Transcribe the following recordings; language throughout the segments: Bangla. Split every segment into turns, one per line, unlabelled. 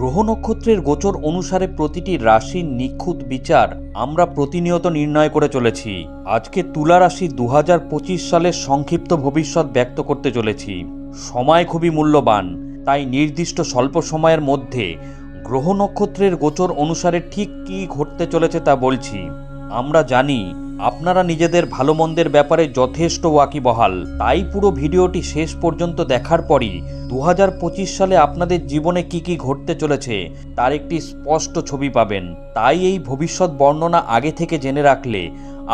গ্রহ নক্ষত্রের গোচর অনুসারে প্রতিটি রাশির নিখুঁত বিচার আমরা প্রতিনিয়ত নির্ণয় করে চলেছি। আজকে তুলা রাশি দু হাজার পঁচিশ সালের সংক্ষিপ্ত ভবিষ্যৎ ব্যক্ত করতে চলেছি। সময় খুবই মূল্যবান, তাই নির্দিষ্ট স্বল্প সময়ের মধ্যে গ্রহ নক্ষত্রের গোচর অনুসারে ঠিক কী ঘটতে চলেছে তা বলছি। আমরা জানি আপনারা নিজেদের ভালো মন্দের ব্যাপারে যথেষ্ট ওয়াকিবহাল। তাই পুরো ভিডিওটি শেষ পর্যন্ত দেখার পরই দু হাজার পঁচিশ সালে আপনাদের জীবনে কি কি ঘটতে চলেছে, তার একটি স্পষ্ট ছবি পাবেন। তাই এই ভবিষ্যৎ বর্ণনা আগে থেকে জেনে রাখলে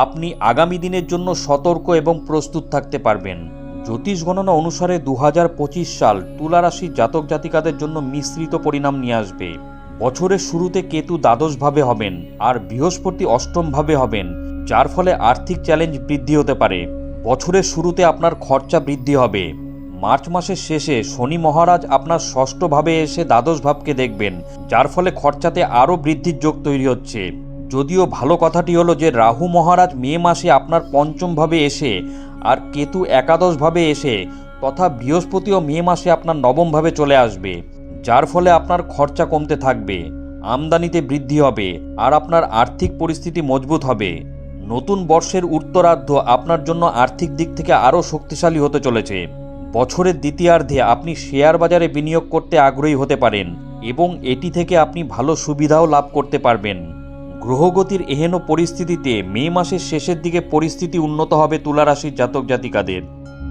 আপনি আগামী দিনের জন্য সতর্ক এবং প্রস্তুত থাকতে পারবেন। জ্যোতিষ গণনা অনুসারে দু হাজার পঁচিশ সাল তুলা রাশির জাতক জাতিকাদের জন্য মিশ্রিত পরিণাম নিয়ে আসবে। বছরের শুরুতে কেতু দ্বাদশভাবে হবেন আর বৃহস্পতি অষ্টমভাবে হবেন। যার ফলে আর্থিক চ্যালেঞ্জ বৃদ্ধি হতে পারে। বছরের শুরুতে আপনার খরচা বৃদ্ধি হবে। মার্চ মাসের শেষে শনি মহারাজ আপনার ষষ্ঠভাবে এসে দ্বাদশ ভাবকে দেখবেন, যার ফলে খরচাতে আরও বৃদ্ধির যোগ তৈরি হচ্ছে। যদিও ভালো কথাটি হলো যে, রাহু মহারাজ মে মাসে আপনার পঞ্চমভাবে এসে আর কেতু একাদশভাবে এসে তথা বৃহস্পতিও মে মাসে আপনার নবমভাবে চলে আসবে, যার ফলে আপনার খরচা কমতে থাকবে, আমদানিতে বৃদ্ধি হবে আর আপনার আর্থিক পরিস্থিতি মজবুত হবে। নতুন বর্ষের উত্তরার্ধ আপনার জন্য আর্থিক দিক থেকে আরও শক্তিশালী হতে চলেছে। বছরের দ্বিতীয়ার্ধে আপনি শেয়ার বাজারে বিনিয়োগ করতে আগ্রহী হতে পারেন এবং এটি থেকে আপনি ভালো সুবিধাও লাভ করতে পারবেন। গ্রহগতির এহেন পরিস্থিতিতে মে মাসের শেষের দিকে পরিস্থিতি উন্নত হবে তুলা রাশির জাতক জাতিকাদের।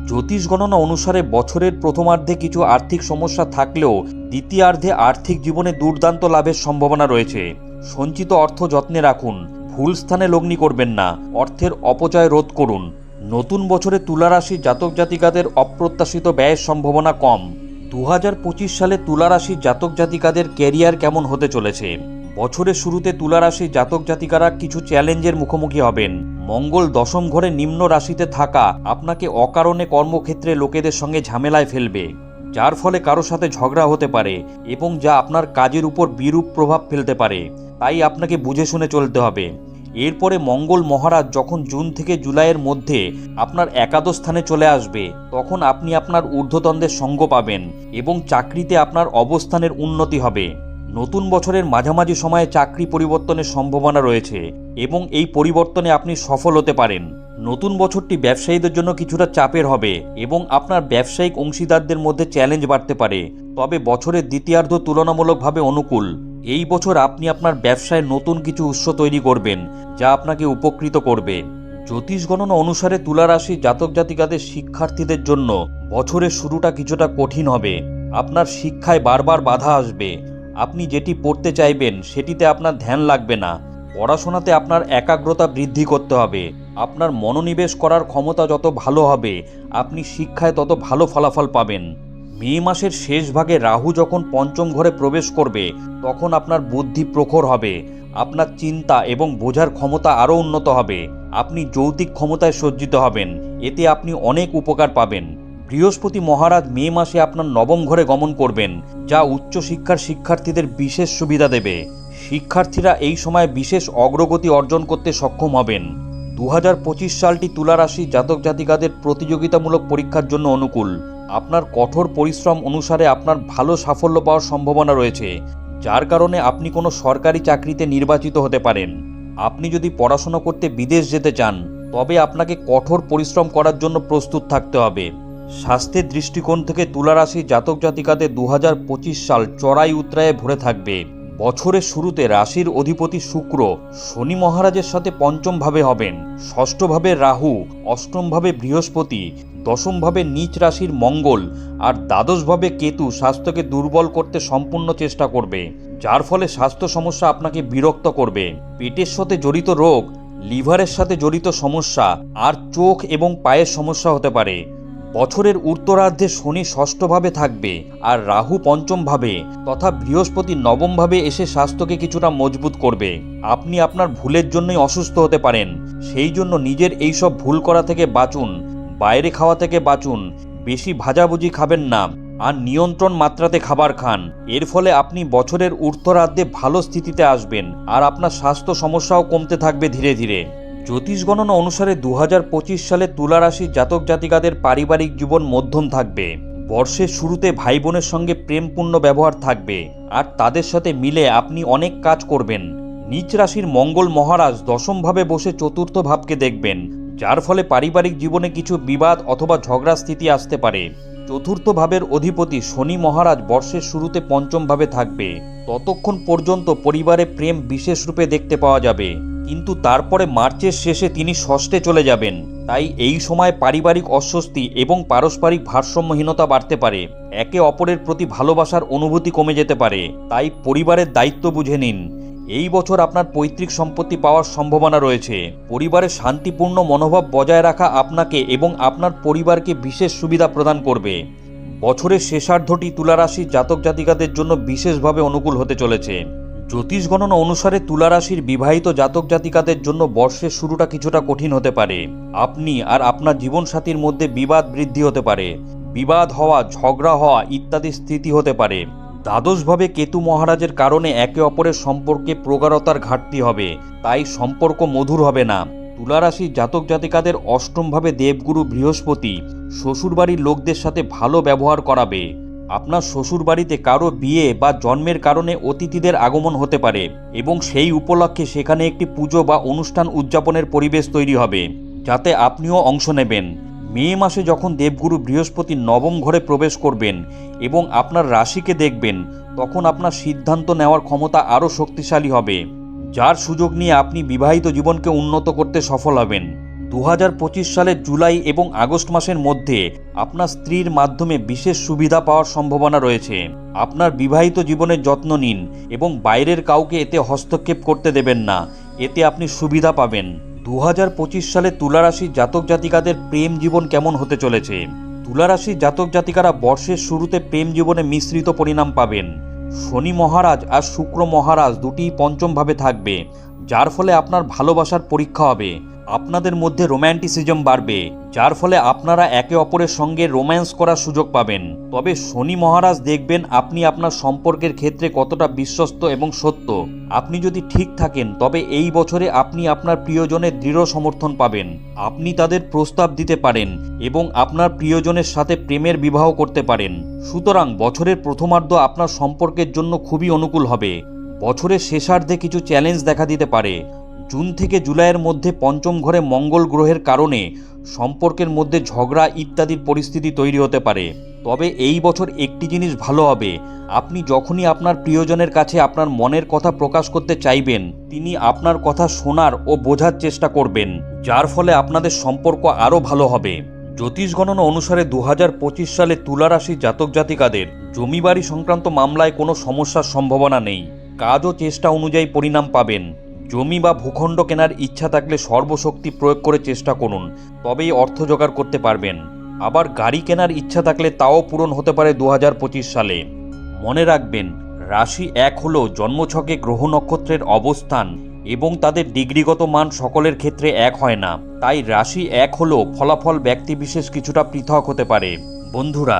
জ্যোতিষ গণনা অনুসারে বছরের প্রথমার্ধে কিছু আর্থিক সমস্যা থাকলেও দ্বিতীয়ার্ধে আর্থিক জীবনে দুর্দান্ত লাভের সম্ভাবনা রয়েছে। সঞ্চিত অর্থ যত্নে রাখুন। ভুল স্থানে লগ্নি করবেন না। অর্থের অপচয় রোধ করুন। নতুন বছরে তুলা রাশির জাতক জাতিকাদের অপ্রত্যাশিত ব্যয়ের সম্ভাবনা কম। দু হাজার পঁচিশ সালে তুলা রাশির জাতক জাতিকাদের ক্যারিয়ার কেমন হতে চলেছে? বছরের শুরুতে তুলা রাশির জাতক জাতিকারা কিছু চ্যালেঞ্জের মুখোমুখি হবেন। মঙ্গল দশম ঘরে নিম্ন রাশিতে থাকা আপনাকে অকারণে কর্মক্ষেত্রে লোকেদের সঙ্গে ঝামেলায় ফেলবে। যার ফলে কারও সাথে ঝগড়া হতে পারে এবং যা আপনার কাজের উপর বিরূপ প্রভাব ফেলতে পারে, তাই আপনাকে বুঝে শুনে চলতে হবে। এরপরে মঙ্গল মহারাজ যখন জুন থেকে জুলাইয়ের মধ্যে আপনার একাদশ স্থানে চলে আসবে, তখন আপনি আপনার ঊর্ধ্বতনদের সঙ্গ পাবেন এবং চাকরিতে আপনার অবস্থানের উন্নতি হবে। নতুন বছরের মাঝামাঝি সময়ে চাকরি পরিবর্তনের সম্ভাবনা রয়েছে এবং এই পরিবর্তনে আপনি সফল হতে পারেন। নতুন বছরটি ব্যবসায়ীদের জন্য কিছুটা চাপের হবে এবং আপনার ব্যবসায়িক অংশীদারদের মধ্যে চ্যালেঞ্জ বাড়তে পারে। তবে বছরের দ্বিতীয়ার্ধ তুলনামূলকভাবে অনুকূল। এই বছর আপনি আপনার ব্যবসায় নতুন কিছু উৎস তৈরি করবেন, যা আপনাকে উপকৃত করবে। জ্যোতিষ গণনা অনুসারে তুলা রাশি জাতক জাতিকাদের শিক্ষার্থীদের জন্য বছরের শুরুটা কিছুটা কঠিন হবে। আপনার শিক্ষায় বারবার বাধা আসবে। আপনি যেটি পড়তে চাইবেন, সেটিতে আপনার ধ্যান লাগবে না। পড়াশোনাতে আপনার একাগ্রতা বৃদ্ধি করতে হবে। আপনার মনোনিবেশ করার ক্ষমতা যত ভালো হবে, আপনি শিক্ষায় তত ভালো ফলাফল পাবেন। মে মাসের শেষ ভাগে রাহু যখন পঞ্চম ঘরে প্রবেশ করবে, তখন আপনার বুদ্ধি প্রখর হবে। আপনার চিন্তা এবং বোঝার ক্ষমতা আরও উন্নত হবে। আপনি যৌতিক ক্ষমতায় সজ্জিত হবেন। এতে আপনি অনেক উপকার পাবেন। বৃহস্পতি মহারাজ মে মাসে আপনার নবম ঘরে গমন করবেন, যা উচ্চশিক্ষার শিক্ষার্থীদের বিশেষ সুবিধা দেবে। শিক্ষার্থীরা এই সময় বিশেষ অগ্রগতি অর্জন করতে সক্ষম হবেন। দু হাজার পঁচিশ সালটি তুলা রাশি জাতক জাতিকাদের প্রতিযোগিতামূলক পরীক্ষার জন্য অনুকূল। আপনার কঠোর পরিশ্রম অনুসারে আপনার ভালো সাফল্য পাওয়ার সম্ভাবনা রয়েছে, যার কারণে আপনি কোনো সরকারি চাকরিতে নির্বাচিত হতে পারেন। আপনি যদি পড়াশোনা করতে বিদেশ যেতে চান, তবে আপনাকে কঠোর পরিশ্রম করার জন্য প্রস্তুত থাকতে হবে। স্বাস্থ্যের দৃষ্টিকোণ থেকে তুলা রাশি জাতক জাতিকাদের দু হাজার পঁচিশ সাল চড়াই উত্তরায়ে ভরে থাকবে। বছরের শুরুতে রাশির অধিপতি শুক্র শনি মহারাজের সাথে পঞ্চমভাবে হবেন। ষষ্ঠভাবে রাহু, অষ্টমভাবে বৃহস্পতি, দশমভাবে নিচ রাশির মঙ্গল আর দ্বাদশভাবে কেতু স্বাস্থ্যকে দুর্বল করতে সম্পূর্ণ চেষ্টা করবে, যার ফলে স্বাস্থ্য সমস্যা আপনাকে বিরক্ত করবে। পেটের সাথে জড়িত রোগ, লিভারের সাথে জড়িত সমস্যা আর চোখ এবং পায়ের সমস্যা হতে পারে। বছরের উত্তরার্ধে শনি ষষ্ঠভাবে থাকবে আর রাহু পঞ্চমভাবে তথা বৃহস্পতি নবমভাবে এসে স্বাস্থ্যকে কিছুটা মজবুত করবে। আপনি আপনার ভুলের জন্যই অসুস্থ হতে পারেন। সেই জন্য নিজের এইসব ভুল করা থেকে বাঁচুন, বাইরে খাওয়া থেকে বাঁচুন, বেশি ভাজাভুজি খাবেন না, আর নিয়ন্ত্রণ মাত্রাতে খাবার খান। এর ফলে আপনি বছরের ঊর্ধ্বরাধ্যে ভালো স্থিতিতে আসবেন, আর আপনার স্বাস্থ্য সমস্যাও কমতে থাকবে ধীরে ধীরে। জ্যোতিষ গণনা অনুসারে দু হাজার পঁচিশ সালে তুলা রাশির জাতক জাতিকাদের পারিবারিক জীবন মধ্যম থাকবে। বর্ষের শুরুতে ভাই বোনের সঙ্গে প্রেমপূর্ণ ব্যবহার থাকবে। আর তাদের সাথে মিলে আপনি অনেক কাজ করবেন। নিচ রাশির মঙ্গল মহারাজ দশমভাবে বসে চতুর্থ ভাবকে দেখবেন, যার ফলে পারিবারিক জীবনে কিছু বিবাদ অথবা ঝগড়া স্থিতি আসতে পারে। চতুর্থ ভাবের অধিপতি শনি মহারাজ বর্ষের শুরুতে পঞ্চমভাবে থাকবে। ততক্ষণ পর্যন্ত পরিবারে প্রেম বিশেষ রূপে দেখতে পাওয়া যাবে। কিন্তু তারপরে মার্চের শেষে তিনি ষষ্ঠে চলে যাবেন। তাই এই সময় পারিবারিক অস্বস্তি এবং পারস্পরিক ভারসাম্যহীনতা বাড়তে পারে। একে অপরের প্রতি ভালোবাসার অনুভূতি কমে যেতে পারে। তাই পরিবারের দায়িত্ব বুঝে নিন। এই বছর আপনার পৈতৃক সম্পত্তি পাওয়ার সম্ভাবনা রয়েছে। পরিবারের শান্তিপূর্ণ মনোভাব বজায় রাখা আপনাকে এবং আপনার পরিবারকে বিশেষ সুবিধা প্রদান করবে। বছরের শেষার্ধটি তুলারাশির জাতক জাতিকাদের জন্য বিশেষভাবে অনুকূল হতে চলেছে। জ্যোতিষ গণনা অনুসারে তুলারাশির বিবাহিত জাতক জাতিকাদের জন্য বর্ষের শুরুটা কিছুটা কঠিন হতে পারে। আপনি আর আপনার জীবনসাথীর মধ্যে বিবাদ বৃদ্ধি হতে পারে। বিবাদ হওয়া, ঝগড়া হওয়া ইত্যাদি স্থিতি হতে পারে। দ্বাদশভাবে কেতু মহারাজের কারণে একে অপরের সম্পর্কে প্রগাঢ়তার ঘাটতি হবে, তাই সম্পর্ক মধুর হবে না। তুলারাশির জাতক জাতিকাদের অষ্টমভাবে দেবগুরু বৃহস্পতি, শ্বশুরবাড়ির লোকদের সাথে ভালো ব্যবহার করাবে। আপনার শ্বশুরবাড়িতে কারও বিয়ে বা জন্মের কারণে অতিথিদের আগমন হতে পারে এবং সেই উপলক্ষে সেখানে একটি পুজো বা অনুষ্ঠান উদযাপনের পরিবেশ তৈরি হবে, যাতে আপনিও অংশ নেবেন। মে মাসে যখন দেবগুরু বৃহস্পতি নবম ঘরে প্রবেশ করবেন এবং আপনার রাশিকে দেখবেন, তখন আপনার সিদ্ধান্ত নেওয়ার ক্ষমতা আরও শক্তিশালী হবে, যার সুযোগ নিয়ে আপনি বিবাহিত জীবনকে উন্নত করতে সফল হবেন। দু সালের জুলাই এবং আগস্ট মাসের মধ্যে আপনার স্ত্রীর মাধ্যমে বিশেষ সুবিধা পাওয়ার সম্ভাবনা রয়েছে। আপনার বিবাহিত জীবনের যত্ন নিন এবং বাইরের কাউকে এতে হস্তক্ষেপ করতে দেবেন না। এতে আপনি সুবিধা পাবেন। দু হাজার পঁচিশ সালে তুলারাশির জাতক জাতিকাদের প্রেম জীবন কেমন হতে চলেছে? তুলারাশির জাতক জাতিকারা বর্ষের শুরুতে প্রেম জীবনে মিশ্রিত পরিণাম পাবেন। শনি মহারাজ আর শুক্র মহারাজ দুটিই পঞ্চমভাবে থাকবে, যার ফলে আপনার ভালোবাসার পরীক্ষা হবে। আপনাদের মধ্যে রোম্যান্টিসিজম বাড়বে, যার ফলে আপনারা একে অপরের সঙ্গে রোম্যান্স করার সুযোগ পাবেন। তবে শনি মহারাজ দেখবেন আপনি আপনার সম্পর্কের ক্ষেত্রে কতটা বিশ্বস্ত এবং সত্য। আপনি যদি ঠিক থাকেন, তবে এই বছরে আপনি আপনার প্রিয়জনের দৃঢ় সমর্থন পাবেন। আপনি তাদের প্রস্তাব দিতে পারেন এবং আপনার প্রিয়জনের সাথে প্রেমের বিবাহ করতে পারেন। সুতরাং বছরের প্রথমার্ধ আপনার সম্পর্কের জন্য খুবই অনুকূল হবে। বছরের শেষার্ধে কিছু চ্যালেঞ্জ দেখা দিতে পারে। জুন থেকে জুলাইয়ের মধ্যে পঞ্চম ঘরে মঙ্গল গ্রহের কারণে সম্পর্কের মধ্যে ঝগড়া ইত্যাদির পরিস্থিতি তৈরি হতে পারে। তবে এই বছর একটি জিনিস ভালো হবে। আপনি যখনই আপনার প্রিয়জনের কাছে আপনার মনের কথা প্রকাশ করতে চাইবেন, তিনি আপনার কথা শোনার ও বোঝার চেষ্টা করবেন, যার ফলে আপনাদের সম্পর্ক আরও ভালো হবে। জ্যোতিষ গণনা অনুসারে দু হাজার পঁচিশ সালে তুলা রাশি জাতক জাতিকাদের জমি বাড়ি সংক্রান্ত মামলায় কোনো সমস্যার সম্ভাবনা নেই। কাজ ও চেষ্টা অনুযায়ী পরিণাম পাবেন। জমি বা ভূখণ্ড কেনার ইচ্ছা থাকলে সর্বশক্তি প্রয়োগ করে চেষ্টা করুন, তবেই অর্থ জোগাড় করতে পারবেন। আবার গাড়ি কেনার ইচ্ছা থাকলে তাও পূরণ হতে পারে দু হাজার পঁচিশ সালে। মনে রাখবেন, রাশি এক হলো জন্মছকে গ্রহ নক্ষত্রের অবস্থান এবং তাদের ডিগ্রিগত মান সকলের ক্ষেত্রে এক হয় না। তাই রাশি এক হলো ফলাফল ব্যক্তিবিশেষ কিছুটা পৃথক হতে পারে। বন্ধুরা